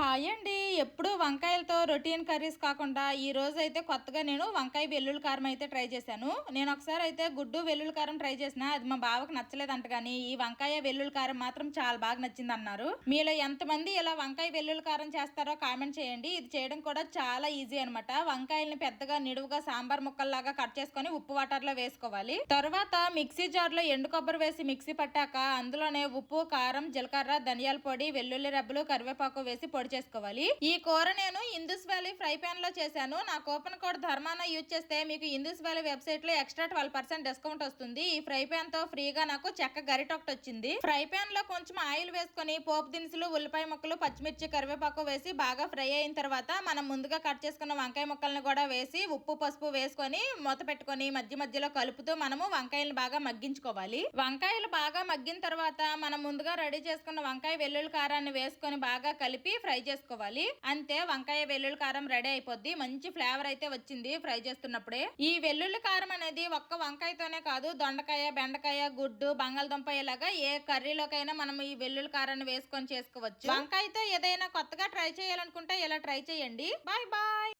Hi అండి. ఎప్పుడు వంకాయలతో routine curries కాకుండా ఈ రోజు అయితే కొత్తగా నేను వంకాయ వెల్లుల్లి కారం అయితే ట్రై చేశాను. నేను ఒకసారి అయితే గుడ్డు వెల్లుల్లి కారం ట్రై చేసిన అది మా బావకు నచ్చలేదంట కానీ ఈ వంకాయ వెల్లుల్లి కారం మాత్రం చాలా బాగా నచ్చింది అన్నారు. మీలో ఎంతమంది ఇలా వంకాయ వెల్లుల్లి కారం చేస్తారో కామెంట్ చేయండి. ఇది చేయడం కూడా చాలా ఈజీ అనమాట వంకాయల్ని పెద్దగా నిడువుగా సాంబార్ ముక్కల్లాగా కట్ చేసుకొని ఉప్పు వాటర్లో వేసుకోవాలి. తర్వాత మిక్సీ జార్లో ఎండు కొబ్బరి వేసి మిక్సీ పట్టాక అందులోనే ఉప్పు కారం జీలకర్ర ధనియాల పొడి వెల్లుల్లి రెబ్బలు కరివేపాకు వేసి పొడి చేసుకోవాలి. ఈ కూర నేను ఇందుస్ వ్యాలీ ఫ్రై ప్యాన్లో చేశాను. నా కూపన్ కోడ్ ధర్మాన యూజ్ చేస్తే మీకు ఇందుస్ వ్యాలీ వెబ్సైట్లో ఎక్స్ట్రా ట్వెల్వ్ పర్సెంట్ డిస్కౌంట్ వస్తుంది. ఈ ఫ్రై ప్యాన్తో ఫ్రీగా నాకు చెక్క గరిట ఒకటి వచ్చింది. ఫ్రై ప్యాన్లో కొంచెం ఆయిల్ వేసుకొని పోపు దినుసులు ఉల్లిపాయ ముక్కలు పచ్చిమిర్చి కరివేపాకు వేసి బాగా ఫ్రై అయిన తర్వాత మనం ముందుగా కట్ చేసుకున్న వంకాయ ముక్కలను కూడా వేసి ఉప్పు పసుపు వేసుకొని మూత పెట్టుకొని మధ్య మధ్యలో కలుపుతూ మనము వంకాయలు బాగా మగ్గించుకోవాలి. వంకాయలు బాగా మగ్గిన తర్వాత మనం ముందుగా రెడీ చేసుకున్న వంకాయ వెల్లుల్లి కారాన్ని వేసుకొని బాగా కలిపి ఫ్రై ఫ్రై చేసుకోవాలి. అంతే వంకాయ వెల్లుల్లి కారం రెడీ అయిపోద్ది. మంచి ఫ్లేవర్ అయితే వచ్చింది ఫ్రై చేస్తున్నప్పుడే. ఈ వెల్లుల్లి కారం అనేది ఒక్క వంకాయతోనే కాదు దొండకాయ బెండకాయ గుడ్డు బంగాళదుంప ఇలాగా ఏ కర్రీలోకైనా మనం ఈ వెల్లుల్లి కారాన్ని వేసుకొని చేసుకోవచ్చు. వంకాయతో ఏదైనా కొత్తగా ట్రై చేయాలనుకుంటే ఇలా ట్రై చేయండి. Bye bye.